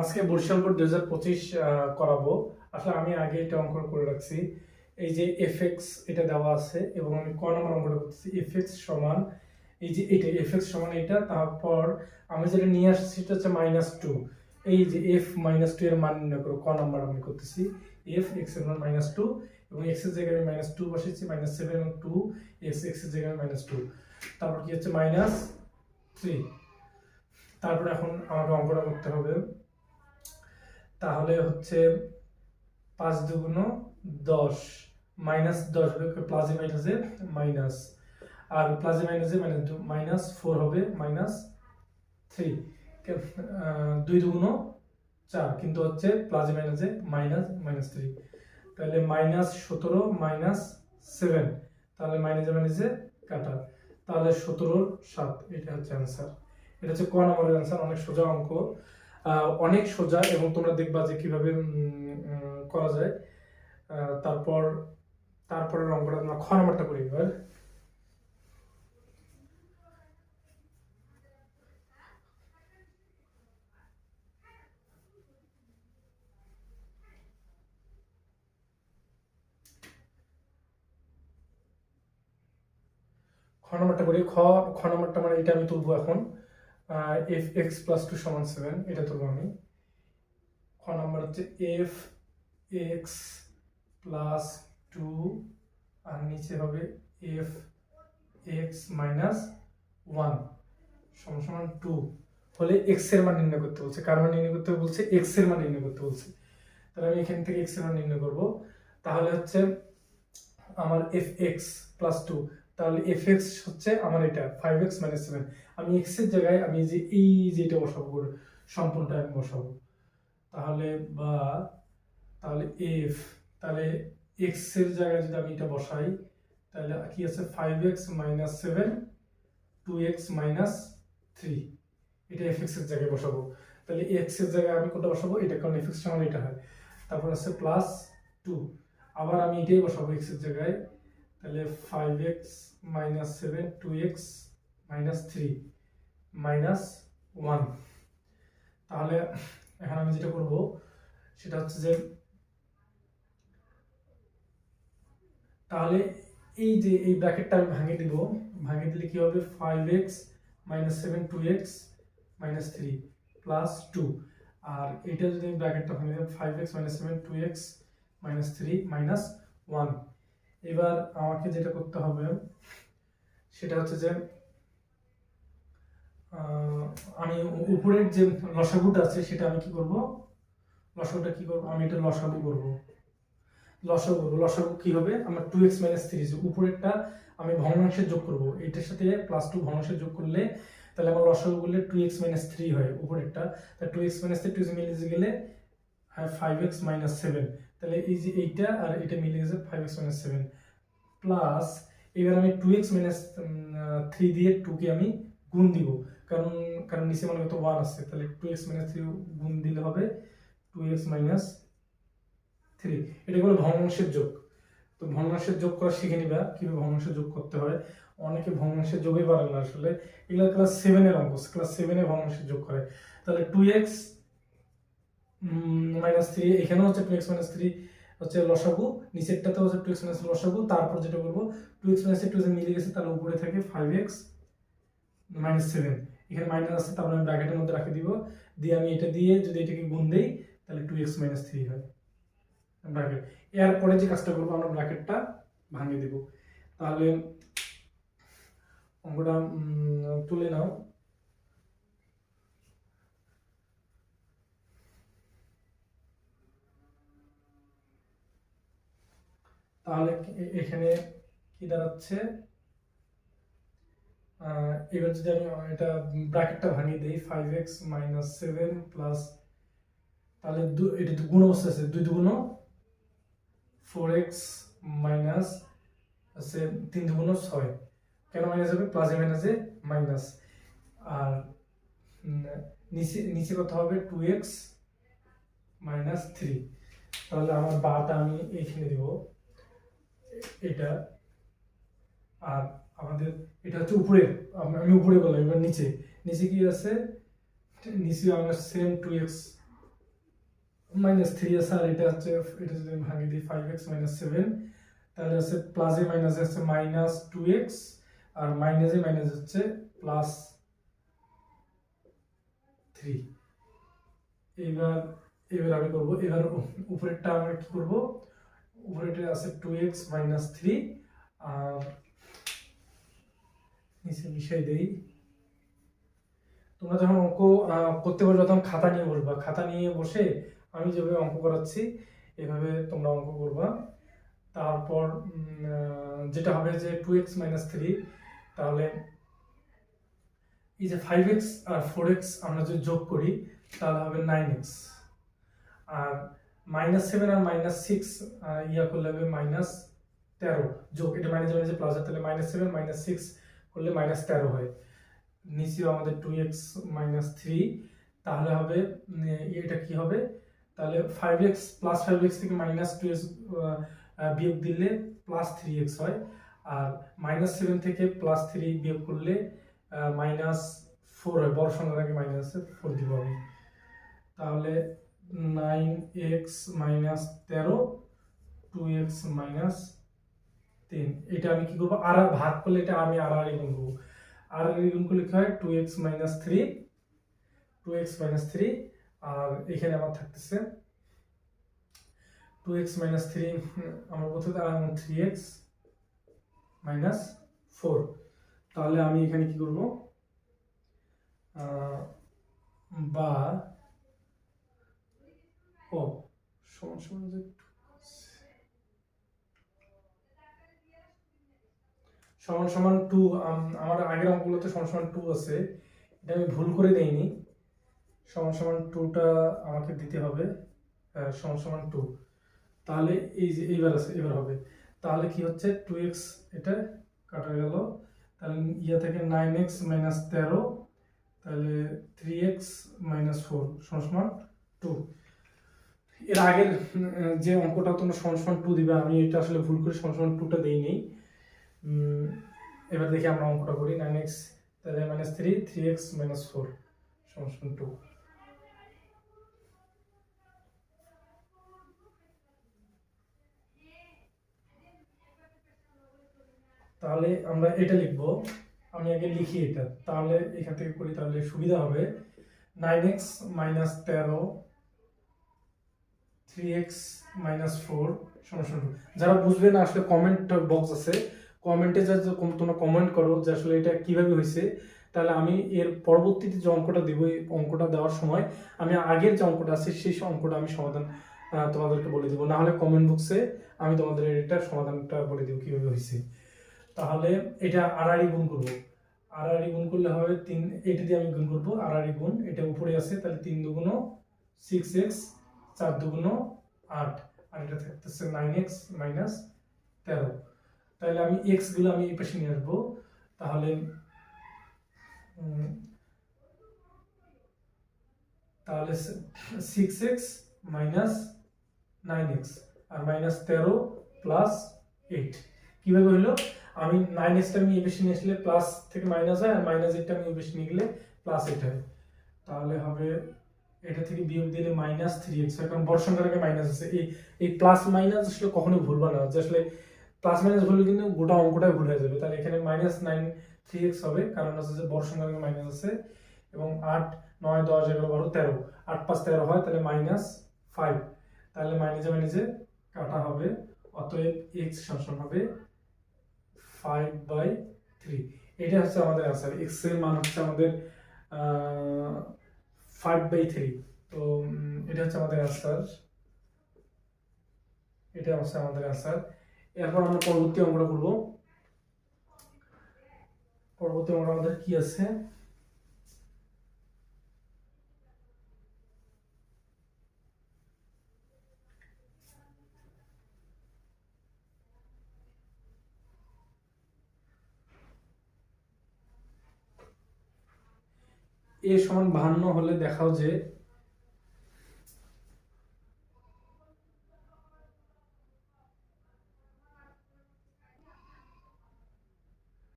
আজকে বরিশাল বোর্ড দুই হাজার পঁচিশ করাবো। আসলে আমি আগে এটা অঙ্কন করে রাখছি। এই যে এফ এক্স এটা দেওয়া আছে এবং আমি ক নম্বর অঙ্কটা করতেছি এফ এক্স সমান, এই যে এটা এফ এক্স সমান এটা, তারপর আমি যেটা নিয়ে আসছি সেটা হচ্ছে মাইনাস টু এই যে এফ মাইনাস টু এর মান নির্ণয় করো, ক নম্বর আমি করতেছি। এফ এক্সের মান মাইনাস টু এবং এক্সের জায়গায় আমি মাইনাস টু বসেছি মাইনাস সেভেন এবং টু এক্স এক্সের জায়গায় মাইনাস টু তারপর কি হচ্ছে? মাইনাস থ্রি তারপর এখন আমাকে অঙ্কটা করতে হবে। তাহলে হচ্ছে পাঁচ দুগুণ দশ, মাইনাস দশ হবে প্লাসে মাইনাসে মাইনাস। আর প্লাসে মাইনাসে মাইনাস মাইনাস ফোর হবে, মাইনাস থ্রি দুই দুগুণ চার, কিন্তু হচ্ছে প্লাসে মাইনাসে মাইনাস মাইনাস থ্রি তাহলে মাইনাস সতেরো, মাইনাস সেভেন তাহলে মাইনাসে মাইনাসে কাটা। তাহলে সতেরোর সাত, এটা হচ্ছে অ্যান্সার এটা হচ্ছে ক নম্বরের অ্যান্সার অনেক সোজা অঙ্ক। অনেক সোজা এবং তোমরা দেখবা যে কীভাবে করা যায়। তারপর, তারপরের অঙ্কটা তোমরা খ নম্বরটা করি এবার খ নম্বরটা করি খ খ নম্বরটা মানে এটা আমি তুলবো এখন। এফ এক্স প্লাস টু সমান সেভেন এটা তুলবো আমি। খ নম্বর হচ্ছে এফ এক্স প্লাস টু আর নিচে হবে এফ এক্স মাইনাস ওয়ান সমান সমান টু হলে এক্সের মান নির্ণয় করতে বলছে। কার মান নির্ণয় করতে বলছে এক্সের মান নির্ণয় করতে বলছে। তাহলে আমি এখান থেকে এক্সের মান নির্ণয় করব। তাহলে হচ্ছে আমার এফ এক্স প্লাস টু তাহলে এফ এক্স হচ্ছে আমার এটা ফাইভ এক্স মাইনাস সেভেন আমি এক্সের জায়গায় আমি যে এই যেটা বসাবো পুরো সম্পূর্ণটা আমি বসাবো। তাহলে বা, তাহলে এফ তাহলে এক্সের জায়গায় যদি আমি এটা বসাই, তাহলে কি আছে? Five X minus seven two X minus three এটা এফ এক্সের জায়গায় বসাবো। তাহলে এক্সের জায়গায় আমি কোনটা বসাবো? এটা, কারণ এফ এক্স এটা হয়। তারপর আছে প্লাস টু আবার আমি এটাই বসাবো এক্সের জায়গায়। তাহলে five X minus seven two X minus three minus one তাহলে এখন আমি যেটা করব, সেটা হচ্ছে যে, তাহলে এই যে এই ব্র্যাকেটটা আমি ভাঙিয়ে দিব ভাঙিয়ে দিলে কি হবে? Five X minus seven two X minus three plus two আর এটা যদি আমি ব্র্যাকেটটা ভাঙিয়ে দিই five X minus seven two X minus three minus one এবার আমাকে যেটা করতে হবে, সেটা হচ্ছে যে আমি উপরের যে লসাগুটা আছে সেটা আমি কি করব? লসাগুটা কি করব? আমি এটা লসাগু করব। লসাগু লসাগু কি হবে? আমার টু এক্স মাইনাস থ্রি উপরেরটা আমি ভগ্নাংশে যোগ করব। এটার সাথে প্লাস টু ভগ্নাংশে যোগ করলে তাহলে আমার লসাগু করলে টু এক্স মাইনাস থ্রি হয় উপরেরটা। তা two X minus three two মিলে গেলে ফাইভ এক্স মাইনাস সেভেন তাহলে এই যে এইটা আর এটা মিলে গেছে five X minus seven plus এবার আমি টু এক্স মাইনাস থ্রি দিয়ে টুকে আমি গুণ দিব। কারণ কারণ নিচে মনে কত ওয়ান আছে, তাহলে টু এক্স মাইনাস থ্রি গুণ দিলে হবে টু এক্স মাইনাস থ্রি এটা হলো ভগ্নাংশের যোগ। তো ভগ্নাংশের যোগ করা শিখে নিবা, কীভাবে ভগ্নাংশের যোগ করতে হয়। অনেকে ভগ্নাংশের যোগই পারে না আসলে। এগুলো ক্লাস সেভেনের অঙ্ক ক্লাস সেভেনে ভগ্নাংশের যোগ করে। তাহলে টু এক্স মাইনাস থ্রি এখানেও হচ্ছে টু এক্স মাইনাস থ্রি হচ্ছে লসাগু নিচেরটাতে হচ্ছে টু এক্স মাইনাস লসাগু, তারপর যেটা করব টু এক্স মাইনাস টু মিলে গেছে, তাহলে উপরে থাকে ফাইভ এক্স মাইনাস সেভেন এখানে মাইনাস আছে তারপর আমি ব্র্যাকেটের মধ্যে রাখে দিব, দিয়ে আমি এটা দিয়ে যদি এটাকে গুণ দেই, তাহলে টু এক্স মাইনাস থ্রি হয়। ব্র্যাকেট এরপরে যে কাজটা করব, আমরা ব্র্যাকেটটা ভাঙিয়ে দিব। তাহলে অঙ্কটা তুলে নাও। তাহলে এখানে কি দাঁড়াচ্ছে? এবার যদি আমি এটা ব্র্যাকেটটা ভাঙিয়ে দিই five X minus seven plus তাহলে দু- এটা গুণ অবস্থা আছে, দুই দুগুণ ফোর এক্স মাইনাস আছে, তিন দুগুণ ছয়। কেন মাইনাস হবে? প্লাসে মাইনাসে মাইনাস আর নিচে নিচে কথা হবে? টু এক্স মাইনাস থ্রি তাহলে আমার বাটা আমি এইখানে দিব। এটা আর আমাদের, এটা হচ্ছে উপরে আমি উপরে বললাম, এবার নিচে। নিচে কি আছে? নিচে আমরা same two X minus three আছে, আর এটা হচ্ছে, এটা যদি ভাঙিয়ে দিই ফাইভ এক্স মাইনাস সেভেন তাহলে আছে প্লাসে মাইনাস হচ্ছে মাইনাস টু এক্স আর মাইনাসে মাইনাস হচ্ছে প্লাস থ্রি এবার এবার আমি করব, এবার উপরেরটা আমরা কি করব? উপরেরটা আছে টু এক্স মাইনাস থ্রি আর নিচে মিশাই দেই। তোমরা যখন অঙ্ক করতে বসবে তখন খাতা নিয়ে বসবা। খাতা নিয়ে বসে আমি যেভাবে অঙ্ক করাচ্ছি, এভাবে তোমরা অঙ্ক করবা। তারপর যেটা হবে যে টু এক্স মাইনাস থ্রি তাহলে এই যে ফাইভ এক্স আর ফোর এক্স আমরা যদি যোগ করি, তাহলে হবে নাইন এক্স আর মাইনাস সেভেন আর মাইনাস সিক্স ইয়া করলে হবে মাইনাস তেরো। যোগ এটা মাইনাস মাইনাস প্লাস তাহলে মাইনাস সেভেন মাইনাস সিক্স করলে মাইনাস তেরো হয়। নিচেও আমাদের টু এক্স মাইনাস থ্রি তাহলে হবে এটা কি হবে? তাহলে five x plus five x থেকে মাইনাস টু এক্স বিয়োগ দিলে প্লাস থ্রি এক্স হয়। আর মাইনাস সেভেন থেকে প্লাস থ্রি বিয়োগ করলে মাইনাস ফোর হয়। বড় সংখ্যার আগে মাইনাসে ফোর দিব আমি। তাহলে নাইন এক্স মাইনাস তেরো, টু এক্স মাইনাস তিন। এটা আমি কি করব? আর ভাগ করলে এটা আমি আর আর গুণ করব। আর আর গুণ করলে কি হয়? Two x minus three, two x minus three, আর এখানে আমার থাকতেছে টু এক্স মাইনাস থ্রি, আমার প্রথমে থ্রি এক্স মাইনাস ফোর। তাহলে আমি এখানে কি করব? বা ও, সমান সমান সমান সমান টু আমার আগের অঙ্কগুলোতে সমান সমান টু আছে। এটা আমি ভুল করে দেইনি। সমান সমান টুটা আমাকে দিতে হবে সমান সমান টু তাহলে এই যে, এইবার আছে, এবার হবে। তাহলে কি হচ্ছে? টু এক্স এটা কাটা গেল। তাহলে ইয়ে থেকে নাইন এক্স মাইনাস তেরো, তাহলে থ্রি এক্স মাইনাস ফোর সমান টু এর আগের যে অঙ্কটা তোমরা সমান টু দিবে, আমি এটা আসলে ভুল করে সমান টুটা দিই নেই এবার দেখি আমরা অঙ্কটা করি। নাইন এক্স তাহলে minus three three x minus four সমান টু তাহলে আমরা এটা লিখব। আমি আগে লিখি এটা। তাহলে এখান থেকে করি, তাহলে সুবিধা হবে। নাইন এক্স মাইনাস তেরো থ্রি এক্স মাইনাস ফোর সমস্যা যারা বুঝবে না, আসলে কমেন্ট বক্স আছে কমেন্টে যা তোমরা কমেন্ট করো যে আসলে এটা কীভাবে হয়েছে। তাহলে আমি এর পরবর্তীতে যে অঙ্কটা দেবো, এই অঙ্কটা দেওয়ার সময় আমি আগের যে অঙ্কটা আছে, সেই অঙ্কটা আমি সমাধান তোমাদেরকে বলে দেবো। না হলে কমেন্ট বক্সে আমি তোমাদের এটা সমাধানটা বলে দেবো কীভাবে হয়েছে। তাহলে এটা আড়াআড়ি গুণ করব। আড়াআড়ি গুণ করলে হবে তিন, এটা দিয়ে আমি গুণ করব। আড়াআড়ি গুণ, এটা উপরে আছে, তাহলে তিন দুগুণ সিক্স এক্স চার দুগুণ আট, আর এটা থাকতেছে নাইন এক্স মাইনাস তেরো। তাহলে আমি এক্সগুলো আমি এই পাশে নিয়ে আসব। তাহলে তাহলে six x minus nine x আর মাইনাস তেরো প্লাস এইট কীভাবে হলো? আমি নাইন এক্সটা আমি এই বেশি নিয়ে আসলে প্লাস থেকে মাইনাস হয়, আর মাইনাস এইটটা আমি এই বেশি নিয়ে গেলে প্লাস এইট হয়। তাহলে হবে এটা থেকে বিয়োগ দিলে মাইনাস থ্রি এক্স হয়। কারণ বড় আগে মাইনাস আছে। এই এই প্লাস মাইনাস আসলে কখনোই ভুলবা না। যে আসলে প্লাস মাইনাস ভুললে কিন্তু গোটা অঙ্কটাই ভুল হয়ে যাবে। তাহলে এখানে মাইনাস নাইন থ্রি এক্স হবে। কারণ হচ্ছে যে বড় সংখ্যার আগে মাইনাস আছে এবং আট, নয়, দশ, এগারো, বারো, তেরো। আট পাঁচ তেরো হয়, তাহলে মাইনাস ফাইভ তাহলে মাইনাসে মাইনাসে কাটা হবে। অতএব এক্স সমান হবে ফাইভ বাই থ্রি এটা হচ্ছে আমাদের অ্যান্সার এক্সের মান হচ্ছে আমাদের ফাইভ বাই থ্রি তো এটা হচ্ছে আমাদের অ্যান্সার এটা হচ্ছে আমাদের অ্যান্সার এরপর আমরা পরবর্তী অঙ্কটা করব। পরবর্তী অঙ্কটা আমাদের কি আছে? এ সমান বাহান্ন হলে দেখাও যে